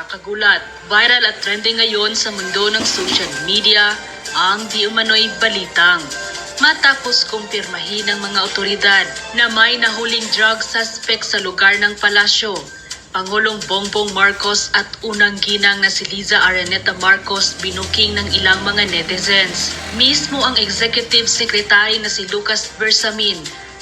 nakakagulat. Viral at trending ngayon sa mundo ng social media ang di umano'y balitang. Matapos kumpirmahin ng mga otoridad na may nahuling drug suspect sa lugar ng palasyo, Pangulong Bongbong Marcos at unang ginang na si Liza Araneta Marcos binuking ng ilang mga netizens. Mismo ang Executive Secretary na si Lucas Bersamin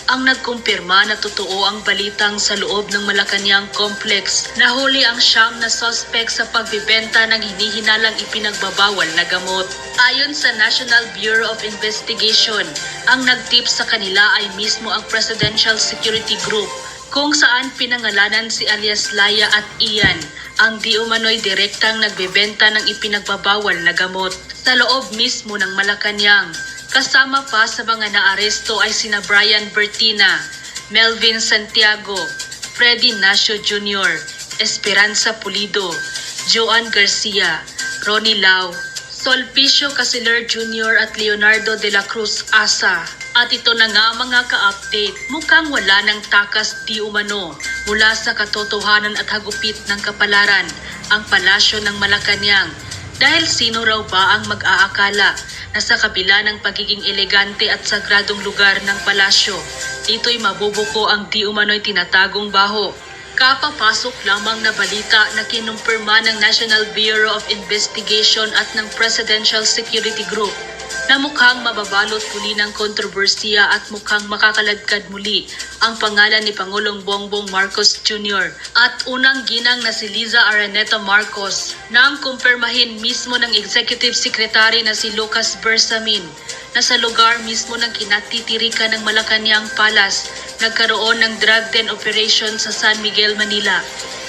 ang nagkumpirma na totoo ang balitang sa loob ng Malacanang Complex na huli ang siyam na suspect sa pagbibenta ng hinihinalang ipinagbabawal na gamot. Ayon sa National Bureau of Investigation, ang nagtip sa kanila ay mismo ang Presidential Security Group kung saan pinangalanan si alias Laya at Ian ang di umano'y direktang nagbebenta ng ipinagbabawal na gamot sa loob mismo ng Malacanang. Kasama pa sa mga naaresto ay sina Brian Bertina, Melvin Santiago, Freddy Nacio Jr., Esperanza Pulido, Joan Garcia, Ronnie Lau, Solpicio Casiler Jr. at Leonardo de la Cruz Asa. At ito na nga mga ka-update, mukhang wala ng takas di umano mula sa katotohanan at hagupit ng kapalaran ang palasyo ng Malacanang. Dahil sino raw ba ang mag-aakala na sa kabila ng pagiging elegante at sagradong lugar ng palasyo, dito'y mabubuko ang di umano'y tinatagong baho. Kapapasok lamang na balita na kinumpirma ng National Bureau of Investigation at ng Presidential Security Group na mukhang mababalot muli ng kontrobersiya at mukhang makakaladkad muli ang pangalan ni Pangulong Bongbong Marcos Jr. at unang ginang na si Liza Araneta Marcos nang kumpirmahin mismo ng Executive Secretary na si Lucas Bersamin na sa lugar mismo ng kinatitirikan ng Malacanang Palace nagkaroon ng drug den operation sa San Miguel, Manila.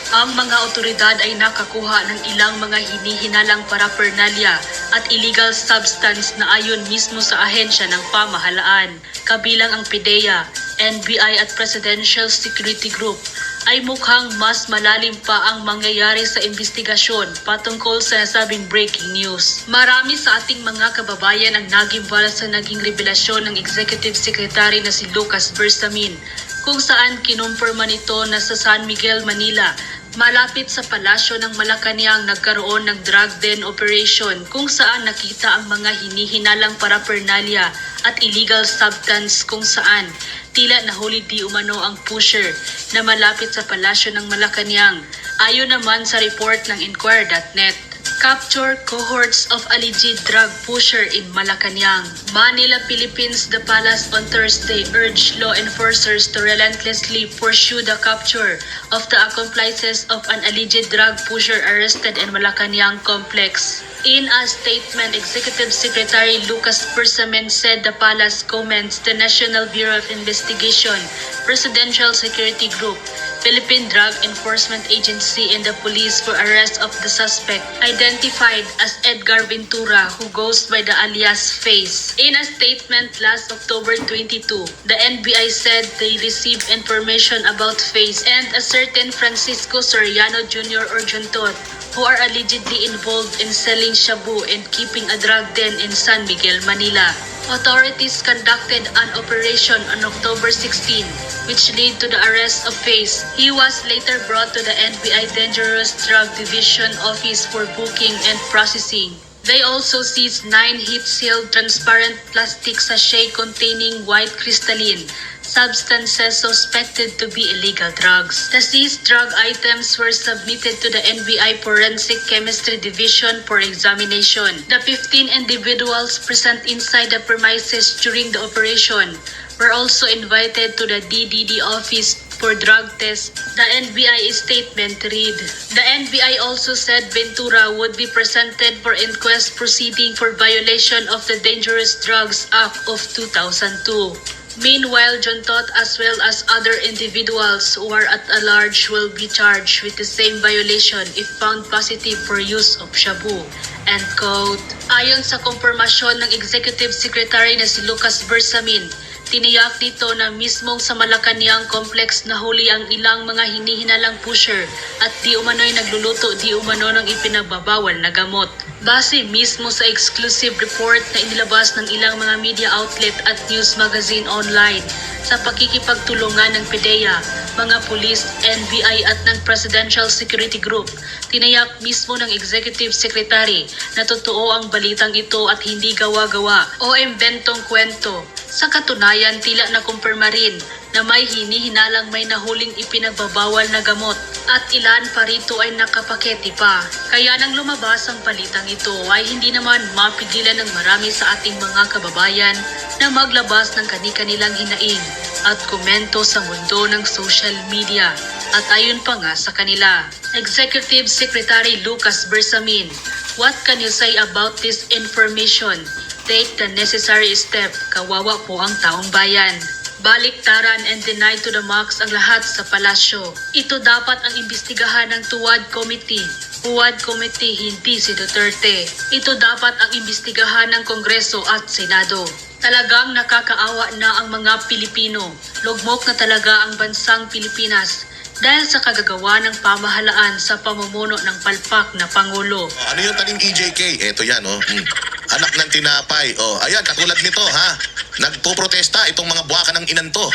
Ang mga otoridad ay nakakuha ng ilang mga hinihinalang paraphernalia at illegal substance na ayon mismo sa ahensya ng pamahalaan. Kabilang ang PIDEA, NBI at Presidential Security Group ay mukhang mas malalim pa ang mangyayari sa investigasyon patungkol sa nasabing breaking news. Marami sa ating mga kababayan ang nagimbala sa naging revelasyon ng Executive Secretary na si Lucas Bersamin kung saan kinumpirma nito na sa San Miguel, Manila Malapit sa palasyo ng Malacanang nagkaroon ng drug den operation kung saan nakita ang mga hinihinalang paraphernalia at illegal substance kung saan tila nahuli di umano ang pusher na malapit sa palasyo ng Malacanang. Ayon naman sa report ng Inquirer.net, Capture cohorts of alleged drug pusher in Malacanang. Manila, Philippines, the palace on Thursday urged law enforcers to relentlessly pursue the capture of the accomplices of an alleged drug pusher arrested in Malacanang complex. In a statement, Executive Secretary Lucas Persamen said the palace commends the National Bureau of Investigation, Presidential Security Group, Philippine Drug Enforcement Agency and the police for arrest of the suspect identified as Edgar Ventura who goes by the alias Face. In a statement last October 22, the NBI said they received information about Face and a certain Francisco Soriano Jr. or Juntot who are allegedly involved in selling shabu and keeping a drug den in San Miguel, Manila. Authorities conducted an operation on October 16, which led to the arrest of Face. He was later brought to the NBI Dangerous Drug Division Office for booking and processing. They also seized nine heat-sealed transparent plastic sachet containing white crystalline substances suspected to be illegal drugs. The seized drug items were submitted to the NBI Forensic Chemistry Division for examination. The 15 individuals present inside the premises during the operation were also invited to the DDD office for drug test. The NBI statement read, The NBI also said Ventura would be presented for inquest proceeding for violation of the Dangerous Drugs Act of 2002. Meanwhile, Juntot as well as other individuals who are at a large will be charged with the same violation if found positive for use of shabu. End quote. Ayon sa kumpirmasyon ng Executive Secretary na si Lucas Bersamin, Tiniyak nito na mismong sa Malacanang complex na huli ang ilang mga hinihinalang pusher at di umano'y nagluluto di umano ng ipinagbabawal na gamot. Base mismo sa exclusive report na inilabas ng ilang mga media outlet at news magazine online sa pakikipagtulungan ng PDEA mga pulis, NBI at ng Presidential Security Group. Tinayak mismo ng Executive Secretary na totoo ang balitang ito at hindi gawa-gawa o imbentong kwento. Sa katunayan, tila na kumpirma rin na may hinihinalang may nahuling ipinagbabawal na gamot at ilan pa rito ay nakapaketi pa. Kaya nang lumabas ang balitang ito ay hindi naman mapigilan ng marami sa ating mga kababayan na maglabas ng kani-kanilang hinaing at komento sa mundo ng social media. At ayon pa nga sa kanila, Executive Secretary Lucas Bersamin, what can you say about this information? Take the necessary step, kawawa po ang taong bayan. Baliktaran and deny to the max ang lahat sa palasyo. Ito dapat ang imbestigahan ng Tuwad Committee. Tuwad Committee, hindi si Duterte. Ito dapat ang imbestigahan ng Kongreso at Senado. Talagang nakakaawa na ang mga Pilipino. Lugmok na talaga ang bansang Pilipinas dahil sa kagagawa ng pamahalaan sa pamumuno ng palpak na Pangulo. Oh, ano yung taning EJK? Eto yan, oh. Hmm. Anak ng tinapay. Oh, ayan, katulad nito, ha? Nagpo-protesta itong mga buwaka ng inan to.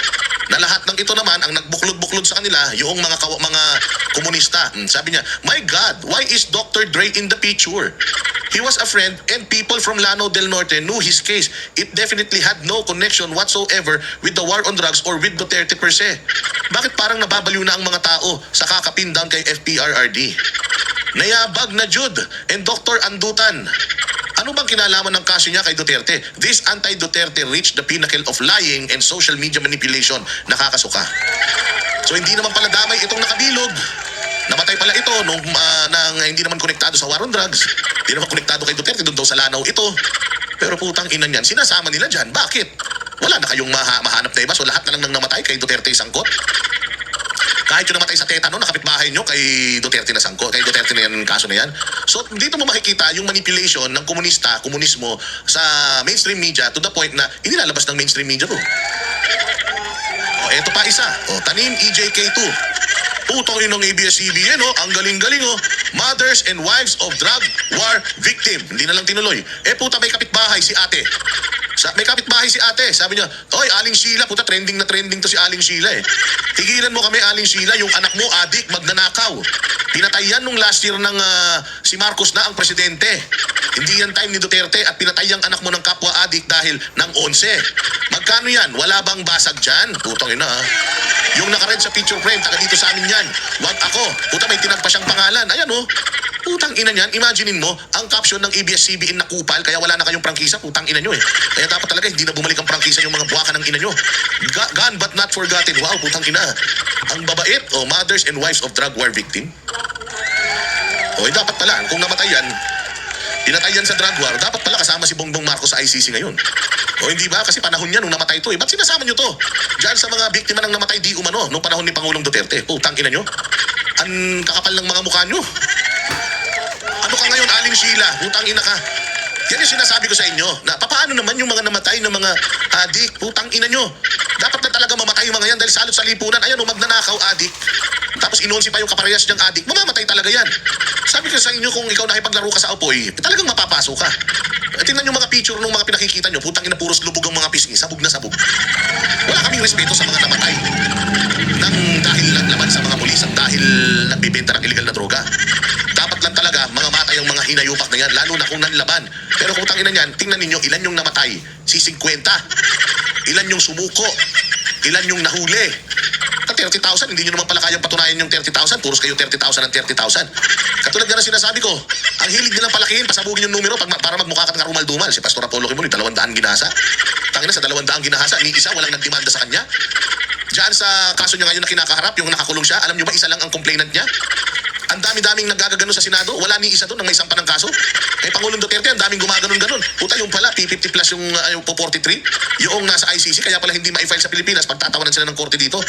Na lahat ng ito naman, ang nagbuklod-buklod sa kanila, yung mga kawa, mga komunista. Hmm, sabi niya, My God, why is Dr. Dre in the picture? He was a friend and people from Lano del Norte knew his case. It definitely had no connection whatsoever with the war on drugs or with Duterte per se. Bakit parang nababaliw na ang mga tao sa kakapin down kay FPRRD? Nayabag na Jude and Dr. Andutan. Ano bang kinalaman ng kaso niya kay Duterte? This anti-Duterte reached the pinnacle of lying and social media manipulation. Nakakasuka. So hindi naman pala damay itong nakabilog. Namatay pala ito nung ah, nang hindi naman konektado sa war on drugs. Hindi naman konektado kay Duterte, doon daw sa lanaw ito. Pero putang ina niyan, sinasama nila dyan. Bakit? Wala na kayong maha mahanap na iba, so lahat na lang nang namatay kay Duterte sangkot. Kahit yung namatay sa tetano, nakapitbahay nyo kay Duterte na sangko, kay Duterte na yan, kaso na yan. So, dito mo makikita yung manipulation ng komunista, komunismo sa mainstream media to the point na inilalabas ng mainstream media to. O, eto pa isa. O, tanim E EJK2. Putong inong ABS-CBN, oh, ang galing-galing, oh. Mothers and wives of drug war victim. Hindi na lang tinuloy. Eh, puta, may kapitbahay si ate. Sa, may kapitbahay si ate. Sabi niya, Oy, Aling Sheila, puta, trending na trending to si Aling Sheila eh. Tigilan mo kami, Aling Sheila, yung anak mo, adik, magnanakaw. Pinatay yan nung last year ng ah, si Marcos na ang presidente. Hindi yan time ni Duterte at pinatay ang anak mo ng kapwa adik dahil ng 11. Magkano yan? Wala bang basag dyan? Putang ina ah. Yung nakared sa picture frame, taga dito sa amin yan. Wag ako. Puta, may tinagpa siyang pangalan. Ayan oh. Putang ina niyan, imaginein mo, ang caption ng ABS-CBN na kupal, kaya wala na kayong prangkisa, putang ina nyo eh. Kaya dapat talaga hindi na bumalik ang prangkisa yung mga buwaka ng ina nyo. Ga- gone but not forgotten. Wow, putang ina. Ang babait, oh, mothers and wives of drug war victim. O, eh, dapat pala, kung namatay yan, pinatay yan sa drug war, dapat pala kasama si Bongbong Marcos sa ICC ngayon. O hindi ba? Kasi panahon niya nung namatay to eh. Ba't sinasama niyo to? Diyan sa mga biktima ng namatay di umano nung panahon ni Pangulong Duterte. Putang ina nyo. Ang kakapal ng mga mukha nyo. Ano ka ngayon, Aling Sheila? Putang ina ka. Yan yung sinasabi ko sa inyo, na papaano naman yung mga namatay ng mga adik, putang ina nyo. Dapat na talaga mamatay yung mga yan dahil salot sa lipunan. Ayan, o, magnanakaw adik. Tapos inonsi pa yung kaparehas niyang adik, mamamatay talaga yan. Sabi ko sa inyo, kung ikaw nakipaglaro ka sa apoy, talagang mapapasok ka. Eh, tingnan yung mga picture ng mga pinakikita nyo, putang ina puros lubog ang mga pisngi, sabog na sabog. Wala kaming respeto sa mga namatay nang dahil naglaban sa mga pulis at dahil nagbibenta ng illegal na droga. Talaga mga hinayupak na yan, lalo na kung nanlaban. Pero kung tangina niyan, tingnan ninyo ilan yung namatay. Si 50. Ilan yung sumuko. Ilan yung nahuli. At 30,000, hindi nyo naman pala kayang patunayan yung 30,000. Puros kayo 30,000 ng 30,000. Katulad nga na sinasabi ko, ang hilig nilang palakihin, pasabugin yung numero pag, para magmukha ka ng karumal-dumal. Si Pastor Apollo Kimuloy, 200 ginasa. Tangina sa 200 ginahasa, ni isa walang nagdemanda sa kanya. Diyan sa kaso niya ngayon na kinakaharap, yung nakakulong siya, alam niyo ba isa lang ang complainant niya? Ang dami-daming naggagano sa Senado, wala ni isa doon nang may sampa ng kaso. Kay Pangulong Duterte, ang daming gumaganon-ganon. Puta yung pala, P50 plus yung, uh, yung po 43, yung nasa ICC, kaya pala hindi ma-file sa Pilipinas, pagtatawanan sila ng korte dito.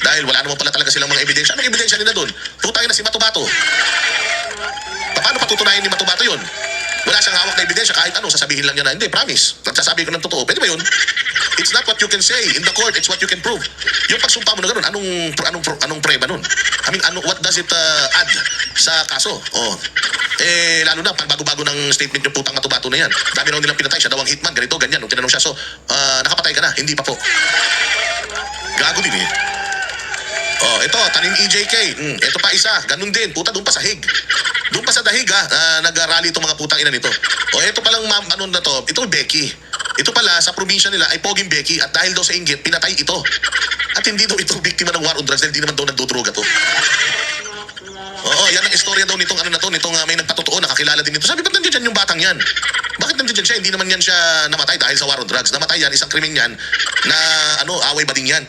Dahil wala naman pala talaga silang mga ebidensya. Anong ebidensya nila doon? Putang na si Matubato. Paano patutunayan ni Matubato yun? Wala siyang hawak na ebidensya kahit ano, sasabihin lang niya na, hindi, promise. Nagsasabi ko ng totoo. Pwede ba yun? It's not what you can say in the court, it's what you can prove. Yung pagsumpa mo na ganun, anong, anong, anong preba nun? I mean, ano, what does it uh, add sa kaso? Oh. Eh, lalo na, pag bago-bago ng statement yung putang matubato na yan. Dami raw nilang pinatay, siya daw ang hitman, ganito, ganyan. Nung tinanong siya, so, ah, nakapatay ka na? Hindi pa po. Gago din eh. Oh, ito, tanim EJK. Mm, ito pa isa, ganun din. Puta, doon pa sa hig. Doon pa sa dahig ha, ah, nag-rally itong mga putang ina nito. O ito palang ma'am, ano na to, ito Becky. Ito pala, sa probinsya nila ay Poging Becky at dahil daw sa inggit, pinatay ito. At hindi daw ito biktima ng war on drugs dahil hindi naman daw nagdudroga to. Oo, yan ang istorya daw nitong ano na to, nitong uh, may nagpatotoo, nakakilala din nito. Sabi, ba't nandiyan dyan yung batang yan? Bakit nandiyan dyan siya? Hindi naman yan siya namatay dahil sa war on drugs. Namatay yan, isang krimen yan na ano, away bading yan.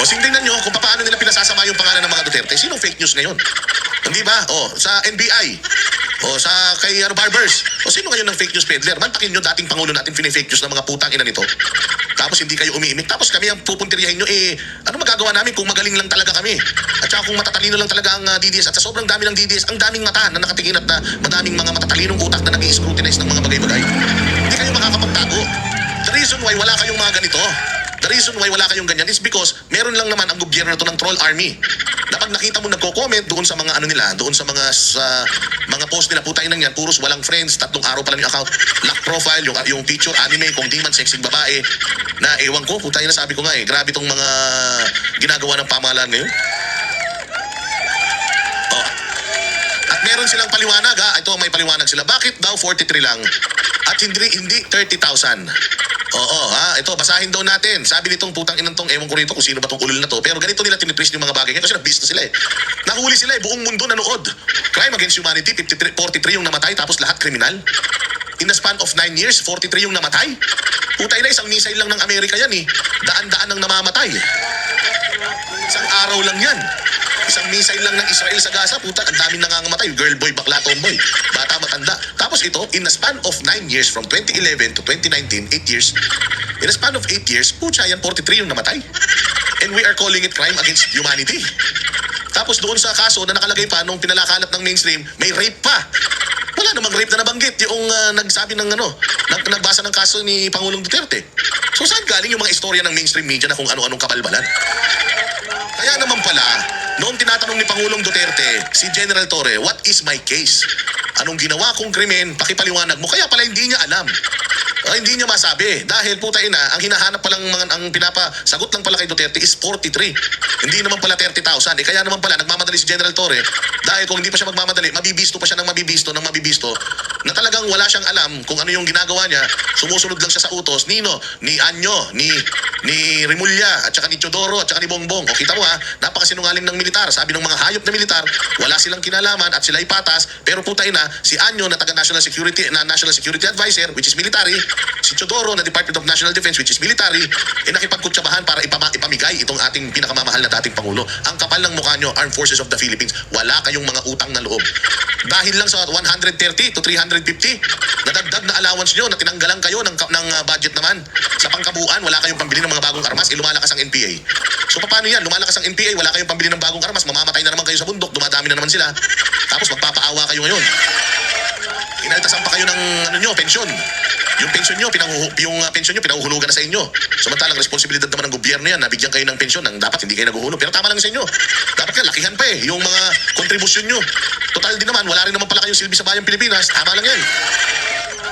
O, tingnan nyo kung paano nila pinasasama yung pangalan ng mga Duterte. Sinong fake news ngayon? Hindi ba? O, sa NBI. O, sa kay ano, Barbers. O, sino ngayon ng fake news peddler? Mantakin nyo dating Pangulo natin fake news ng mga putang ina nito. Tapos hindi kayo umiimik. Tapos kami ang pupuntiryahin nyo, eh, ano magagawa namin kung magaling lang talaga kami? At saka kung matatalino lang talaga ang ah, DDS. At sa sobrang dami ng DDS, ang daming mata na nakatingin at na madaming mga matatalinong utak na nag-i-scrutinize ng mga bagay-bagay. Hindi kayo makakapagtago. The reason why wala kayong mga ganito, the reason why wala kayong ganyan is because meron lang naman ang gobyerno na to ng troll army. Na pag nakita mo nagko-comment doon sa mga ano nila, doon sa mga sa mga post nila, putang inang yan, puros walang friends, tatlong araw pa lang yung account, lock profile, yung, yung picture, anime, kung di man sexy babae, na ewan ko, putang ina sabi ko nga eh, grabe tong mga ginagawa ng pamahalaan ngayon. Oh. At meron silang paliwanag ha, ito may paliwanag sila. Bakit daw 43 lang at hindi hindi 30,000? Oo ha, ito basahin daw natin. Sabi nitong putang inang tong ewan ko rito kung sino ba tong ulol na to. Pero ganito nila tinitrace yung mga bagay kasi nag-business sila eh. Nahuli sila eh, buong mundo nanood. Crime against humanity, 53, 43 yung namatay tapos lahat kriminal. In the span of 9 years, 43 yung namatay. Putay na isang missile lang ng Amerika yan eh. Daan-daan ang namamatay. Isang araw lang yan. Isang missile lang ng Israel sa Gaza, puta, ang daming nangangamatay. Girl boy, bakla tomboy, bata matanda. Tapos ito, in the span of 9 years, from 2011 to 2019, 8 years, in the span of 8 years, pucha, yan 43 yung namatay. And we are calling it crime against humanity. Tapos doon sa kaso na nakalagay pa nung pinalakalat ng mainstream, may rape pa. Wala namang rape na nabanggit yung ah, nagsabi ng ano, nag, nagbasa ng kaso ni Pangulong Duterte. So saan galing yung mga istorya ng mainstream media na kung ano-anong kabalbalan? Kaya naman pala, noong tinatanong ni Pangulong Duterte, si General Torre, what is my case? Anong ginawa kong krimen? Pakipaliwanag mo. Kaya pala hindi niya alam. Ah, hindi niya masabi. Dahil puta ina, ang hinahanap palang mga, ang pinapasagot lang pala kay Duterte is 43. Hindi naman pala 30,000. Eh, kaya naman pala, nagmamadali si General Torre. Dahil kung hindi pa siya magmamadali, mabibisto pa siya ng mabibisto ng mabibisto na talagang wala siyang alam kung ano yung ginagawa niya. Sumusunod lang siya sa utos. Nino, ni Anyo, ni ni Rimulya, at saka ni Chodoro, at saka ni Bongbong. O kita mo ha, napakasinungaling ng militar. Sabi ng mga hayop na militar, wala silang kinalaman at sila patas. Pero puta ina, si Anyo na taga National Security, na National Security Advisor, which is military, si Chodoro na Department of National Defense, which is military, eh nakipagkutsabahan para ipama, ipamigay itong ating pinakamamahal na dating Pangulo. Ang kapal ng mukha nyo, Armed Forces of the Philippines, wala kayong mga utang na loob. Dahil lang sa 130 to 350, nadagdag na allowance nyo na tinanggalan kayo ng, ng uh, budget naman. Sa pangkabuuan, wala kayong pambili ng mga bagong armas, eh, lumalakas ang NPA. So paano yan? Lumalakas ang NPA, wala kayong pambili ng bagong armas, mamamatay na naman kayo sa bundok, dumadami na naman sila. Tapos magpapaawa kayo ngayon. Inaltasan pa kayo ng ano nyo, pensyon. Yung pensyon nyo, pinanghuhu, yung uh, pensyon nyo, pinahuhulugan na sa inyo. Samantalang responsibilidad naman ng gobyerno yan, nabigyan kayo ng pensyon ng dapat hindi kayo naguhulog. Pero tama lang sa inyo. Dapat nga, lakihan pa eh, yung mga kontribusyon nyo. Total din naman, wala rin naman pala kayong silbi sa bayang Pilipinas. Tama lang yan.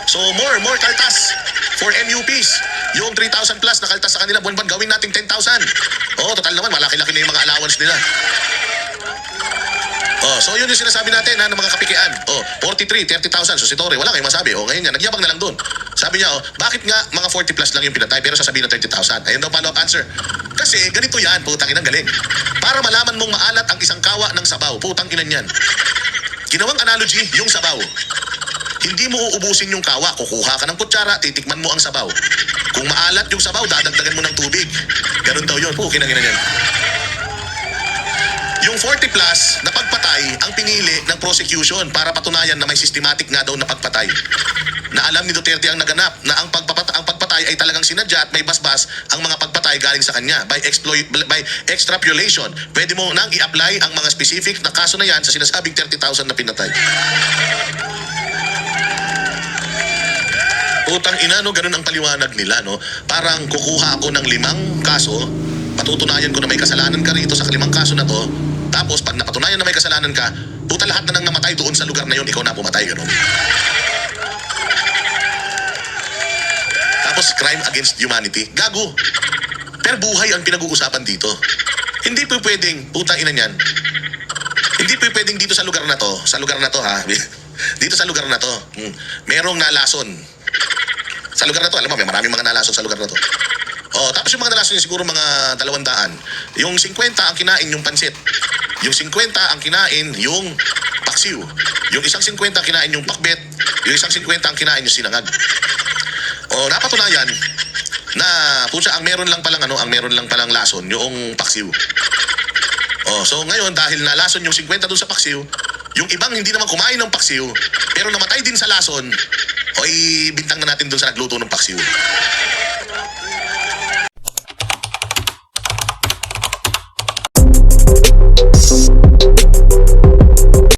So more, more kaltas for MUPs. Yung 3,000 plus na kaltas sa kanila, buwan-buwan gawin nating 10,000. Oo, total naman, malaki-laki na yung mga allowance nila. Oh, so yun yung sinasabi natin ha, ng mga kapikian. Oh, 43, 30,000. So si Torre, wala kayong masabi. Oh, ngayon yan, nagyabang na lang doon. Sabi niya, oh, bakit nga mga 40 plus lang yung pinatay pero sasabihin na 30,000? Ayun daw follow-up answer. Kasi ganito yan, putang inang galing. Para malaman mong maalat ang isang kawa ng sabaw, putang inan yan. Ginawang analogy, yung sabaw. Hindi mo uubusin yung kawa, kukuha ka ng kutsara, titikman mo ang sabaw. Kung maalat yung sabaw, dadagdagan mo ng tubig. Ganun daw yun. Pukin ang ina niyan. Yung 40 plus na pagpatay ang pinili ng prosecution para patunayan na may systematic nga daw na pagpatay. Na alam ni Duterte ang naganap na ang pagpapatay, ang pagpatay ay talagang sinadya at may basbas ang mga pagpatay galing sa kanya by exploit by extrapolation. Pwede mo nang i-apply ang mga specific na kaso na yan sa sinasabing 30,000 na pinatay. Utang ina, no, ganun ang paliwanag nila, no? Parang kukuha ako ng limang kaso, patutunayan ko na may kasalanan ka rito sa limang kaso na to, tapos pag napatunayan na may kasalanan ka, puta lahat na nang namatay doon sa lugar na yon, ikaw na pumatay, ganun. Tapos crime against humanity, gago. Pero buhay ang pinag-uusapan dito. Hindi po pwedeng, putang ina niyan, hindi po pwedeng dito sa lugar na to, sa lugar na to ha, dito sa lugar na to, hmm, merong nalason. Sa lugar na to, alam mo, may maraming mga nalason sa lugar na to. Oh, tapos yung mga nalason niya siguro mga dalawang daan. Yung 50 ang kinain yung pansit. Yung 50 ang kinain yung paksiw. Yung isang 50 ang kinain yung pakbet. Yung isang 50 ang kinain yung sinangag. Oh, napatunayan na pusa ang meron lang palang ano, ang meron lang palang lason yung paksiw. Oh, so ngayon dahil nalason yung 50 dun sa paksiw, yung ibang hindi naman kumain ng paksiw, pero namatay din sa lason, o bintang na natin dun sa nagluto ng paksiw.